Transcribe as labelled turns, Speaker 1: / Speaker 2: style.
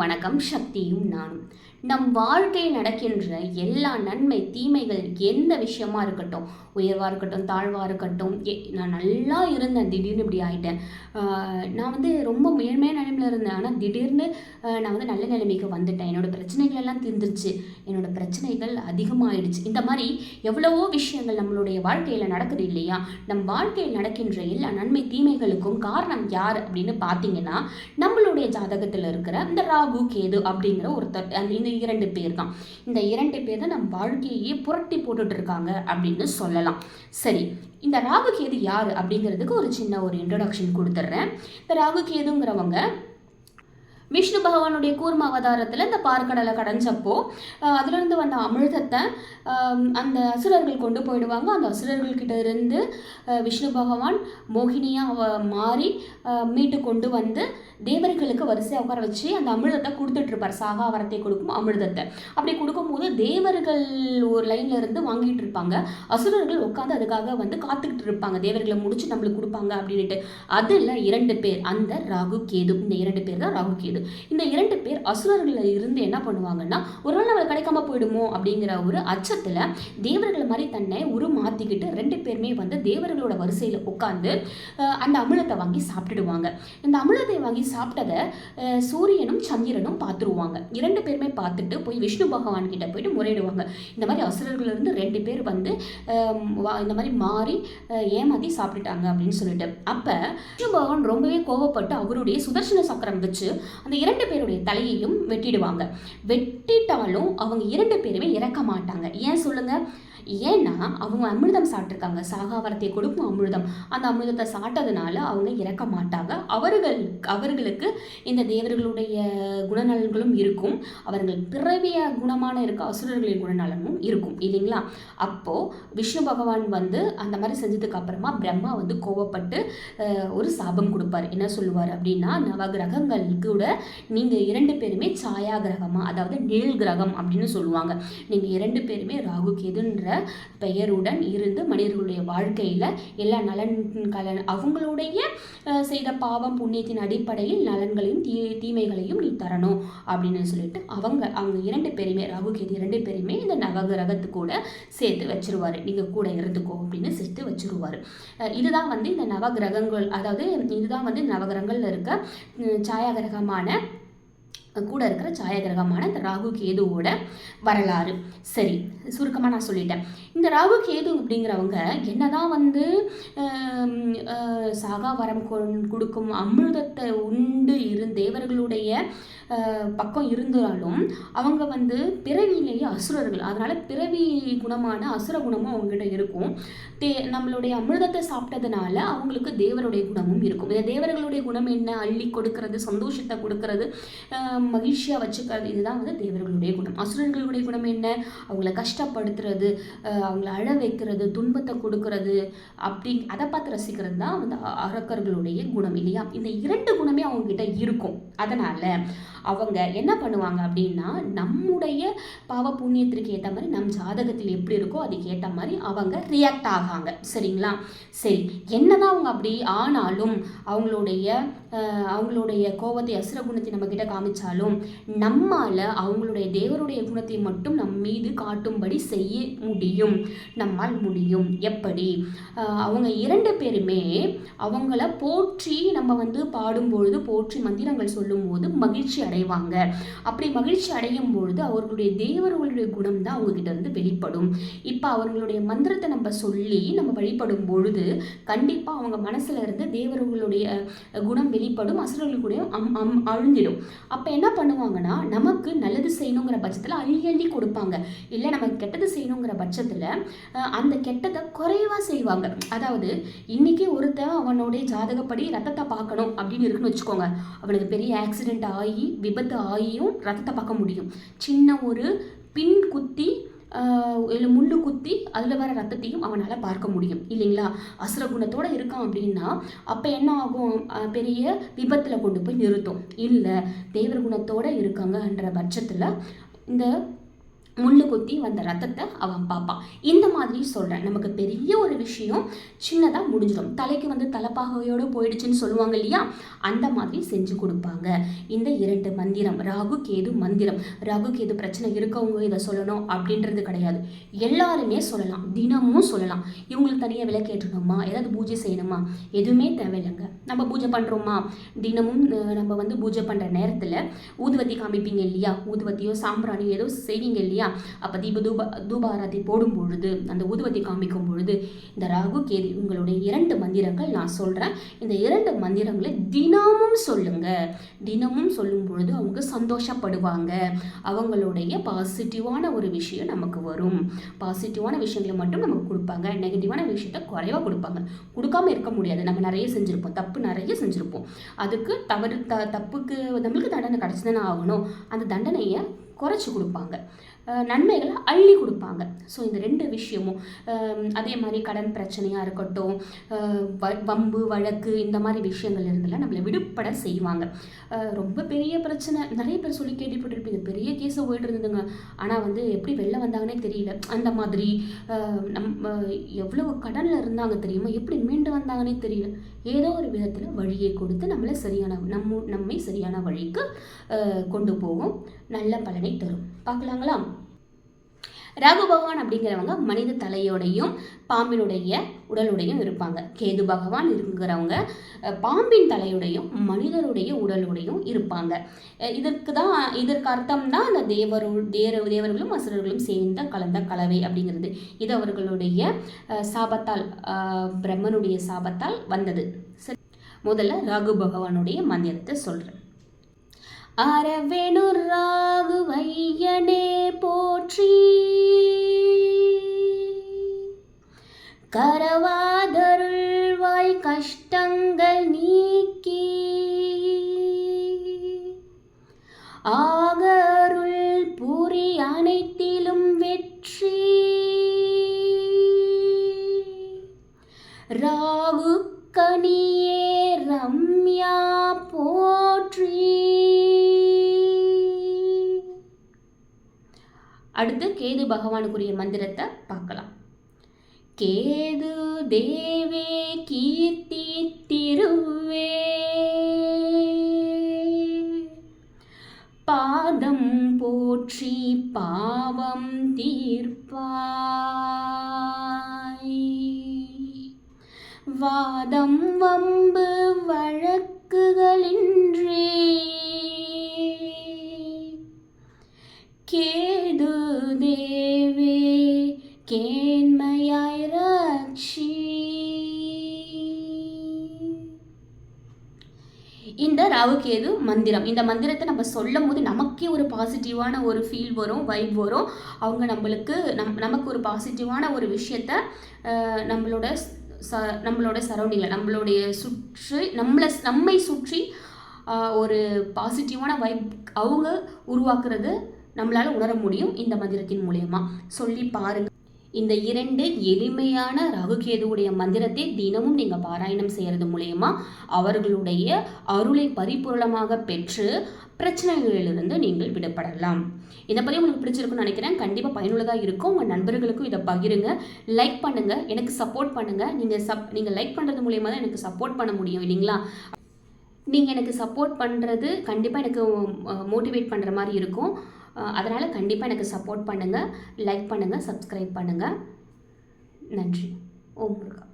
Speaker 1: வணக்கம் சக்தியும் நானும். நம் வாழ்க்கையில் நடக்கின்ற எல்லா நன்மை தீமைகள் எந்த விஷயமா இருக்கட்டும் உயர்வாக இருக்கட்டும் தாழ்வாக இருக்கட்டும் நான் நல்லா இருந்தேன் திடீர்னு இப்படி ஆகிட்டேன் நான் வந்து ரொம்ப மேன்மையான நிலைமையில் இருந்தேன். ஆனால் திடீர்னு நான் வந்து நல்ல நிலைமைக்கு வந்துட்டேன். என்னோடய பிரச்சனைகள் எல்லாம் தீர்ந்துருச்சு. என்னோடய பிரச்சனைகள் அதிகமாகிடுச்சு இந்த மாதிரி எவ்வளவோ விஷயங்கள் நம்மளுடைய வாழ்க்கையில் நடக்குது இல்லையா? நம் வாழ்க்கையில் நடக்கின்ற எல்லா நன்மை தீமைகளுக்கும் காரணம் யார் அப்படின்னு பார்த்தீங்கன்னா நம்மளுடைய ஜாதகத்தில் இருக்கிற இந்த ராகு கேது அப்படிங்கிற ஒருத்தர். அந்த இந்த இரண்டு பேர் தான். இந்த இரண்டு பேர் தான் நம் வாழ்க்கையே புரட்டி போட்டுட்டு இருக்காங்க அப்படின்னு சொல்லலாம். சரி இந்த ராகுகேது யார் அப்படிங்கிறதுக்கு ஒரு சின்ன ஒரு இன்ட்ரடக்ஷன் கொடுத்துட்றேன். இந்த ராகுகேதுங்கிறவங்க விஷ்ணு பகவானுடைய கூர்ம அவதாரத்தில் இந்த பார்க்கடலை கடைஞ்சப்போ அஹ், அதிலிருந்து வந்த அமிர்தத்தை அந்த அசுரர்கள் கொண்டு போயிடுவாங்க. அந்த அசுரர்கள்கிட்ட இருந்து விஷ்ணு பகவான் மோகினியாக மாறி மீட்டு கொண்டு வந்து தேவர்களுக்கு வரிசையாக உட்கார வச்சு அந்த அமிர்தத்தை கொடுத்துட்ருப்பார் சாகாவரத்தை சாகா கொடுக்கும் அமிர்தத்தை. அப்படி கொடுக்கும்போது தேவர்கள் ஒரு லைனில் இருந்து வாங்கிட்டு இருப்பாங்க. அசுரர்கள் உட்காந்து அதுக்காக வந்து காத்துக்கிட்டு இருப்பாங்க. தேவர்களை முடிச்சு நம்மளுக்கு கொடுப்பாங்க அப்படின்ட்டு அதில் இரண்டு பேர் அந்த ராகு கேது. இந்த இரண்டு பேர் தான் ராகு கேது. இந்த இரண்டு பேர் அசுரர்களில் இருந்து என்ன பண்ணுவாங்கன்னா ஒரு நாள் நம்மளுக்கு கிடைக்காம போயிடுமோ அப்படிங்கிற ஒரு அச்சத்தில் தேவர்கள் மாதிரி தன்னை உருமாத்திக்கிட்டு ரெண்டு பேருமே வந்து தேவர்களோட வரிசையில் உட்காந்து அந்த அமிர்தத்தை வாங்கி சாப்பிட்டுடுவாங்க. இந்த அமிர்தத்தை வாங்கி சாப்பிட்டதை சூரியனும் சந்திரனும் பார்த்துருவாங்க. இரண்டு பேருமே பார்த்துட்டு போய் விஷ்ணு பகவான் கிட்ட போயிட்டு முறையிடுவாங்க. இந்த மாதிரி அசுரர்கள்லேருந்து ரெண்டு பேர் வந்து வா- இந்த மாதிரி மாறி ஏமாற்றி சாப்பிட்டுட்டாங்க அப்படின்னு சொல்லிட்டு. அப்போ விஷ்ணு பகவான் ரொம்பவே கோவப்பட்டு அவருடைய சுதர்சன சக்கரம் வச்சு அந்த இரண்டு பேருடைய தலையையும் வெட்டிடுவாங்க. வெட்டிட்டாலும் அவங்க இரண்டு பேருமே இறக்க மாட்டாங்க. ஏன் சொல்லுங்கள் ஏன்னா அவங்க அமிர்தம் சாப்பிட்ருக்காங்க சாகாவரத்தை கொடுக்கும் அமிர்தம். அந்த அமிர்தத்தை சாப்பிட்டதுனால அவங்க இறக்க மாட்டாங்க. அவர்கள் அவர்களுக்கு இந்த தேவர்களுடைய குணநலன்களும் இருக்கும். அவர்கள் பிறவிய குணமான இருக்க அசுரர்களின் குணநலனும் இருக்கும். இல்லைங்களா? அப்போ விஷ்ணு பகவான் வந்து அந்த மாதிரி செஞ்சதுக்கு அப்புறமா பிரம்மா வந்து கோவப்பட்டு ஒரு சாபம் கொடுப்பார். என்ன சொல்லுவார் அப்படின்னா நவகிரகங்கள் கூட நீங்கள் இரண்டு பேருமே சாயா கிரகமாக அதாவது நிழல் கிரகம் அப்படின்னு சொல்லுவாங்க. நீங்கள் இரண்டு பேருமே ராகு கேதுன்ற பெயருடன் இருந்து மனிதர்களுடைய வாழ்க்கையில் எல்லா நலன் கலன் அவங்களுடைய செய்த பாவம் புண்ணியத்தின் அடிப்படையில் நலன்களையும் தீ தீமைகளையும் நீ தரணும் அப்படின்னு சொல்லிட்டு அவங்க அவங்க இரண்டு பேருமே ராகுகேது இரண்டு பேருமே இந்த நவகிரகத்து கூட சேர்த்து வச்சிருவார். நீங்கள் கூட இருந்துக்கோ அப்படின்னு சேர்த்து வச்சிருவார். இதுதான் வந்து இந்த நவகிரகங்கள் அதாவது இதுதான் வந்து நவகிரகங்களில் இருக்க சாயாகிரகமான கூட இருக்கிற சாயகிரகமான இந்த ராகு கேதுவோட வரலாறு. சரி சுருக்கமாக நான் சொல்லிட்டேன். இந்த ராகு கேது அப்படிங்கிறவங்க என்னதான் வந்து சாகா வரம் கொண்- கொடுக்கும் அமிர்தத்தை உண்டு இரு தேவர்களுடைய பக்கம் இருந்தாலும் அவங்க வந்து பிறவியிலேயே அசுரர்கள். அதனால பிறவி குணமான அசுர குணமும் அவங்ககிட்ட இருக்கும். தே நம்மளுடைய அமிர்தத்தை சாப்பிட்டதுனால அவங்களுக்கு தேவருடைய குணமும் இருக்கும். இந்த தேவர்களுடைய குணம் என்ன? அள்ளி கொடுக்கறது சந்தோஷத்தை கொடுக்கறது மகிழ்ச்சியாக வச்சுக்கிறது இதுதான் வந்து தேவர்களுடைய குணம். அசுரர்களுடைய குணம் என்ன? அவங்கள கஷ்டப்படுத்துறது அவங்கள அழ வைக்கிறது துன்பத்தை கொடுக்கறது அப்படி அதை பார்த்து ரசிக்கிறது தான் வந்து அரக்கர்களுடைய குணம் இல்லையா? இந்த இரண்டு குணமே அவங்க கிட்ட இருக்கும். அதனால அவங்க என்ன பண்ணுவாங்க அப்படின்னா நம்முடைய பாவ புண்ணியத்திற்கு ஏற்ற மாதிரி நம் ஜாதகத்தில் எப்படி இருக்கோ அதுக்கு ஏற்ற மாதிரி அவங்க ரியாக்ட் ஆகாங்க. சரிங்களா? சரி என்னதான் அவங்க அப்படி ஆனாலும் அவங்களுடைய அவங்களுடைய கோபத்தை அசுர குணத்தை நம்ம கிட்ட காமிச்சாலும் நம்மால் அவங்களுடைய தேவருடைய குணத்தை மட்டும் நம் மீது காட்டும்படி செய்ய முடியும். நம்மால் முடியும். எப்படி? அவங்க இரண்டு பேருமே அவங்கள போற்றி நம்ம வந்து பாடும்பொழுது போற்றி மந்திரங்கள் சொல்லும்போது மகிழ்ச்சி அடைவாங்க. அப்படி மகிழ்ச்சி அடையும் பொழுது அவர்களுடைய தேவர்களுடைய குணம் தான் அவங்ககிட்ட இருந்து வெளிப்படும். இப்போ அவர்களுடைய மந்திரத்தை நம்ம சொல்லி நம்ம வழிபடும் பொழுது கண்டிப்பாக அவங்க மனசுல இருந்து தேவர்களுடைய குணம் வெளிப்படும் அசுரர்களுடைய அம் அம் அழிஞ்சிடும். அப்போ என்ன பண்ணுவாங்கன்னா நமக்கு நல்லது செய்யணுங்கிற பட்சத்தில் அள்ளி அள்ளி கொடுப்பாங்க. இல்லை நமக்கு கெட்டது செய்யணுங்கிற பட்சத்தில் அந்த கெட்டதை குறைவாக செய்வாங்க. அதாவது இன்றைக்கி ஒருத்தன் அவனுடைய ஜாதகப்படி ரத்தத்தை பார்க்கணும் அப்படின்னு இருக்குன்னு வச்சுக்கோங்க. அவனுக்கு பெரிய ஆக்சிடெண்ட் ஆகி விபத்து ஆகியும் ரத்தத்தை பார்க்க முடியும். சின்ன ஒரு பின் குத்தி இல்லை முள்ளு குத்தி அதில் வர ரத்தத்தையும் அவனால் பார்க்க முடியும். இல்லைங்களா? அசுர குணத்தோடு இருக்கான் அப்படின்னா அப்போ என்ன ஆகும்? பெரிய விபத்தில் கொண்டு போய் நிறுத்தும். இல்லை தேவர் குணத்தோடு இருக்காங்கன்ற பட்சத்தில் இந்த முள்ளு குத்தி வந்த ரத்தத்தை அவன் பார்ப்பான். இந்த மாதிரி சொல்கிறேன் நமக்கு பெரிய ஒரு விஷயம் சின்னதாக முடிஞ்சிடும். தலைக்கு வந்து தலைப்பாகையோடு போயிடுச்சுன்னு சொல்லுவாங்க இல்லையா? அந்த மாதிரி செஞ்சு கொடுப்பாங்க. இந்த இரண்டு மந்திரம் ராகு கேது மந்திரம். ராகு கேது பிரச்சனை இருக்கவங்க இதை சொல்லணும் அப்படின்றது கிடையாது. எல்லாருமே சொல்லலாம். தினமும் சொல்லலாம். இவங்களுக்கு தனியாக விளக்கேற்றணுமா ஏதாவது பூஜை செய்யணுமா? எதுவுமே தேவையில்லைங்க. நம்ம பூஜை பண்ணுறோமா தினமும் நம்ம வந்து பூஜை பண்ணுற நேரத்தில் ஊதுவத்தி காமிப்பீங்க இல்லையா? ஊதுவத்தியோ சாம்பிராணியோ ஏதோ செய்வீங்க இல்லையா? அப்போ தீப தூப தூபாராதி போடும் பொழுது அந்த ஊதுவத்தி காமிக்கும் பொழுது இந்த ராகு கேது இவங்களுடைய இரண்டு மந்திரங்கள் நான் சொல்கிறேன் இந்த இரண்டு மந்திரங்களை தினமும் சொல்லுங்க. தினமும் சொல்லும் பொழுது அவங்க சந்தோஷப்படுவாங்க. அவங்களுடைய பாசிட்டிவான ஒரு விஷயம் நமக்கு வரும். பாசிட்டிவான விஷயங்களை மட்டும் நமக்கு கொடுப்பாங்க. நெகட்டிவான விஷயத்த குறைவாக கொடுப்பாங்க. கொடுக்காம இருக்க முடியாது. நம்ம நிறைய செஞ்சுருப்போம். தப்பு நிறைய செஞ்சுருப்போம். அதுக்கு தவறு த தப்புக்கு நம்மளுக்கு தண்டனை கிடச்சி தானே ஆகணும். அந்த தண்டனையை குறைச்சி கொடுப்பாங்க. நன்மைகளை அள்ளி கொடுப்பாங்க. ஸோ இந்த ரெண்டு விஷயமும் அதே மாதிரி கடன் பிரச்சனையாக இருக்கட்டும் வ- வம்பு வழக்கு இந்த மாதிரி விஷயங்கள் இருந்தெல்லாம் நம்மளை விடுபட செய்வாங்க. ரொம்ப பெரிய பிரச்சனை. நிறைய பேர் சொல்லி கேள்விப்பட்டிருப்பீங்க பெரிய கேஸை போயிட்டு இருந்ததுங்க. ஆனால் வந்து எப்படி வெளில வந்தாங்கன்னே தெரியல. அந்த மாதிரி நம் நம்ம எவ்வளவு கடனில் இருந்தாங்க தெரியுமா? எப்படி மீண்டு வந்தாங்கன்னே தெரியல. ஏதோ ஒரு விதத்தில் வழியை கொடுத்து நம்மளை சரியான நம்ம நம்மை சரியான வழிக்கு கொண்டு போகும். நல்ல பலனை தரும். பார்க்கலாங்களா? ராகு பகவான் அப்படிங்கிறவங்க மனித தலையோடையும் பாம்பினுடைய உடலுடையும் இருப்பாங்க. கேது பகவான் இருக்கிறவங்க பாம்பின் தலையுடையும் மனிதருடைய உடலுடையும் இருப்பாங்க. இதற்கு தான் இதற்கு அர்த்தம் தான் அந்த தேவரு தேர தேவர்களும் அசுரர்களும் சேர்ந்த கலந்த கலவை அப்படிங்கிறது. இது அவர்களுடைய சாபத்தால் பிரம்மனுடைய சாபத்தால் வந்தது. சரி. முதல்ல ராகு பகவானுடைய மந்திரத்தை சொல்கிறேன் அரவெணு ராகுவையனே போற்றி. கரவாதருள்வாய் கஷ்டங்கள் நீக்கி. ஆ அடுத்து கேது பகவானுக்குரிய மந்திரத்தை பார்க்கலாம். கேது தேவே கீர்த்தி திருவே பாதம் போற்றி பாவம் தீர்ப்பாய். வாதம் வம்பு வழக்குகளின்றே. கே கேண்மையாய் ரட்சி. இந்த ராவுகேது மந்திரம். இந்த மந்திரத்தை நம்ம சொல்லும் போது நமக்கே ஒரு பாசிட்டிவான ஒரு ஃபீல் வரும் வைப் வரும். அவங்க நம்மளுக்கு நம் நமக்கு ஒரு பாசிட்டிவான ஒரு விஷயத்த நம்மளோட ச நம்மளோட சரௌண்டிங்கில் நம்மளுடைய சுற்றி நம்மளை நம்மை சுற்றி ஒரு பாசிட்டிவான வைப் அவங்க உருவாக்குறது நம்மளால் உணர முடியும் இந்த மந்திரத்தின் மூலயமா. சொல்லி பாருங்கள் இந்த இரண்டு எளிமையான ரகுகேதுவுடைய மந்திரத்தை தினமும் நீங்கள் பாராயணம் செய்கிறது மூலயமா அவர்களுடைய அருளை பரிபூரணமாக பெற்று பிரச்சனைகளிலிருந்து நீங்கள் விடுபடலாம். இதை பற்றி உங்களுக்கு பிடிச்சிருக்குன்னு நினைக்கிறேன். கண்டிப்பாக பயனுள்ளதாக இருக்கும். உங்கள் நண்பர்களுக்கும் இதை பகிருங்க. லைக் பண்ணுங்கள் எனக்கு சப்போர்ட் பண்ணுங்கள் நீங்கள் சப் நீங்கள் லைக் பண்ணுறது மூலயமா தான் எனக்கு சப்போர்ட் பண்ண முடியும் இல்லைங்களா? நீங்கள் எனக்கு சப்போர்ட் பண்ணுறது கண்டிப்பாக எனக்கு மோட்டிவேட் பண்ணுற மாதிரி இருக்கும். அதனால் கண்டிப்பாக எனக்கு சப்போர்ட் பண்ணுங்கள் லைக் பண்ணுங்கள் சப்ஸ்கிரைப் பண்ணுங்கள் நன்றி. ஓம் முருகா.